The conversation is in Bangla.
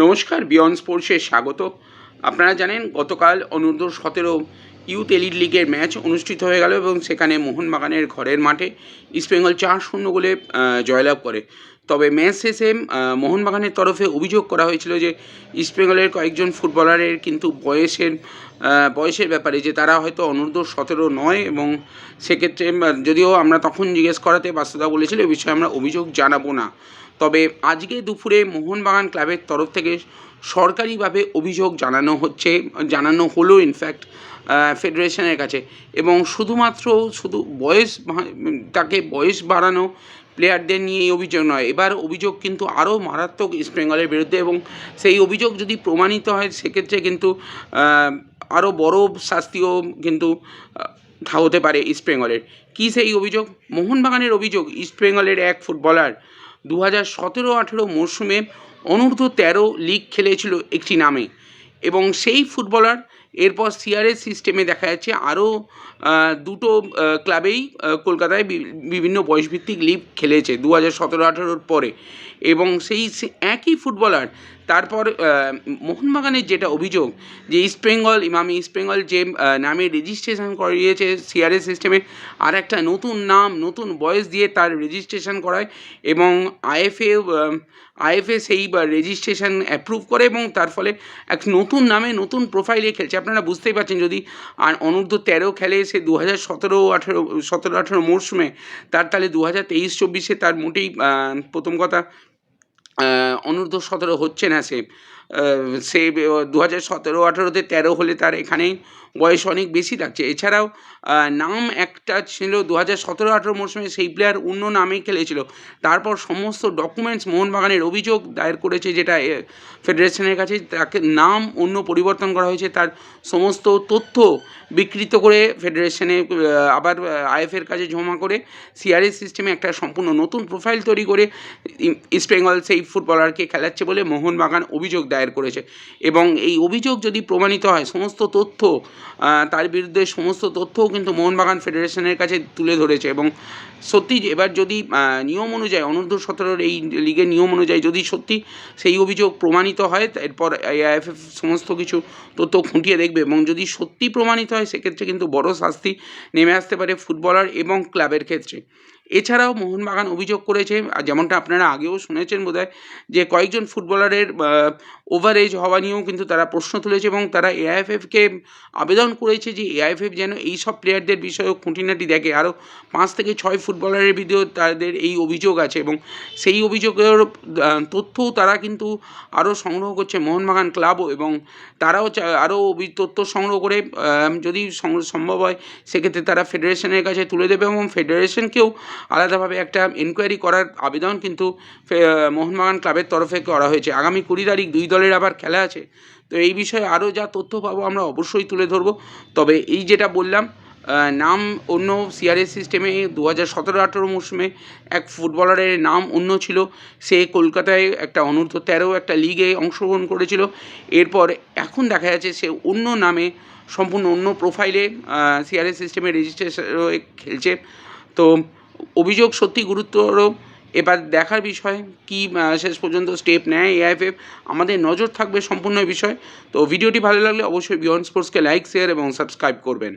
নমস্কার বিয়ন্ড স্পোর্টসে স্বাগত। আপনারা জানেন, গতকাল অনূর্ধ্ব সতেরো ইউথ এলিট লিগের ম্যাচ অনুষ্ঠিত হয়ে গেল এবং সেখানে মোহনবাগানের ঘরের মাঠে ইস্টবেঙ্গল চার শূন্য গোলে জয়লাভ করে। তবে ম্যাচ শেষে মোহনবাগানের তরফে অভিযোগ করা হয়েছিল যে ইস্টবেঙ্গলের কয়েকজন ফুটবলারের কিন্তু বয়সের বয়সের ব্যাপারে যে তারা হয়তো অনূর্ধ্ব সতেরো নয় এবং সেক্ষেত্রে যদিও আমরা তখন জিজ্ঞেস করাতে বাস্তবতা বলেছিল, এ বিষয়ে আমরা অভিযোগ জানাব না। তবে আজকে দুপুরে মোহনবাগান ক্লাবের তরফ থেকে সরকারিভাবে অভিযোগ জানানো হচ্ছে, জানানো হলো ইনফ্যাক্ট ফেডারেশনের কাছে। এবং শুধুমাত্র শুধু বয়স তাকে বয়স বাড়ানো প্লেয়ারদের নিয়ে এই অভিযোগ নয়, এবার অভিযোগ কিন্তু আরও মারাত্মক ইস্ট বেঙ্গলের বিরুদ্ধে এবং সেই অভিযোগ যদি প্রমাণিত হয়, সেক্ষেত্রে কিন্তু আরও বড় শাস্তিও কিন্তু হতে পারে ইস্ট বেঙ্গলের কী সেই অভিযোগ? মোহনবাগানের অভিযোগ ইস্ট বেঙ্গলের এক ফুটবলার দু হাজার সতেরো আঠেরো মরশুমে অনূর্ধ্ব তেরো লিগ খেলেছিল একটি নামে। এবং সেই ফুটবলার এরপর সিআরএস সিস্টেমে দেখা যাচ্ছে আরও দুটো ক্লাবেই কলকাতায় বিভিন্ন বয়সভিত্তিক লিগ খেলেছে দু হাজার সতেরো আঠেরোর পরে। এবং সেই একই ফুটবলার তারপর মোহনবাগানের যেটা অভিযোগ যে ইস্টবেঙ্গল ইমামি ইস্টবেঙ্গল যে নামে রেজিস্ট্রেশন করিয়েছে সিআরএস সিস্টেমে আর একটা নতুন নাম, নতুন বয়স দিয়ে তার রেজিস্ট্রেশন করায় এবং আইএফএ আইএফএ সেই রেজিস্ট্রেশন অ্যাপ্রুভ করে এবং তার ফলে এক নতুন নামে নতুন প্রোফাইলে খেলছে। আপনারা বুঝতেই পারছেন যদি আর অনূর্ধ্ব তেরো খেলে সে দু হাজার সতেরো, আঠেরো সতেরো, আঠেরো মরশুমে, তার তাহলে দু হাজার তেইশ, চব্বিশে তার মোটেই প্রথম কথা অনূর্ধ্ব সতেরো হচ্ছে না সে সে দু হাজার সতেরো আঠেরোতে তেরো হলে তার এখানেই বয়স অনেক বেশি লাগছে। এছাড়াও নাম একটা ছিল দু হাজার সতেরো আঠেরো মরশুমে সেই প্লেয়ার অন্য নামেই খেলেছিল। তারপর সমস্ত ডকুমেন্টস মোহনবাগানের অভিযোগ দায়ের করেছে যেটা ফেডারেশনের কাছে। তাকে নাম অন্য পরিবর্তন করা হয়েছে। তার সমস্ত তথ্য বিকৃত করে ফেডারেশনে আবার আইএফের কাছে জমা করে সিআরএস সিস্টেমে একটা সম্পূর্ণ নতুন প্রোফাইল তৈরি করে ই- ইস্ট বেঙ্গল সেই ফুটবলারকে খেলাচ্ছে বলে মোহনবাগান অভিযোগ দায়ের করেছে। এবং এই অভিযোগ যদি প্রমাণিত হয়, সমস্ত তথ্য তার বিরুদ্ধে সমস্ত তথ্যও কিন্তু মোহনবাগান ফেডারেশনের কাছে তুলে ধরেছে। এবং সত্যি এবার যদি নিয়ম অনুযায়ী, অনূর্ধ্ব সতেরোর এই লিগের নিয়ম অনুযায়ী যদি সত্যি সেই অভিযোগ প্রমাণিত হয়, এরপর এআইএফএফ সমস্ত কিছু তথ্য খুঁটিয়ে দেখবে। এবং যদি সত্যি প্রমাণিত হয়, সেক্ষেত্রে কিন্তু বড় শাস্তি নেমে আসতে পারে ফুটবলার এবং ক্লাবের ক্ষেত্রে। এছাড়াও মোহনবাগান অভিযোগ করেছে যেমনটা আপনারা আগেও শুনেছেন বোধহয়, যে কয়েকজন ফুটবলারের ওভার এজ হওয়া নিয়েও কিন্তু তারা প্রশ্ন তুলেছে এবং তারা এআইএফএফকে আবেদন করেছে যে এআইএফএফ যেন এই সব প্লেয়ারদের বিষয়েও খুঁটিনাটি দেখে। আরও পাঁচ থেকে ছয় ফুটবলারের ভিডিও তাদের এই অভিযোগ আছে এবং সেই অভিযোগের তথ্যও তারা কিন্তু আরও সংগ্রহ করছে মোহনবাগান ক্লাবও এবং তারাও আরও তথ্য সংগ্রহ করে যদি সম্ভব হয়, সেক্ষেত্রে তারা ফেডারেশনের কাছে তুলে দেবে এবং ফেডারেশনকেও আলাদাভাবে একটা এনকোয়ারি করার আবেদন কিন্তু মোহনবাগান ক্লাবের তরফে করা হয়েছে। আগামী কুড়ি তারিখ দুই দলের আবার খেলা আছে। তো এই বিষয়ে আরও যা তথ্য পাবো আমরা অবশ্যই তুলে ধরবো। তবে এই যেটা বললাম নাম অন্য সিআরএস সিস্টেমে দু হাজার সতেরো আঠেরো মৌসুমে এক ফুটবলারের নাম অন্য ছিল। সে কলকাতায় একটা অনূর্ধ্ব তেরো একটা লিগে অংশগ্রহণ করেছিল। এরপর এখন দেখা যাচ্ছে সে অন্য নামে সম্পূর্ণ অন্য প্রোফাইলে সিআরএস সিস্টেমে রেজিস্ট্রেশন খেলছে। তো অভিযোগ সত্যি গুরুত্বর এবার দেখার বিষয়, কি শেষ পর্যন্ত স্টেপ নেয় এআইএফএফ আমাদের নজর থাকবে সম্পূর্ণ বিষয়। তো ভিডিওটি ভালো লাগলে অবশ্যই বিয়ন্ড স্পোর্টসকে লাইক শেয়ার এবং সাবস্ক্রাইব করবেন।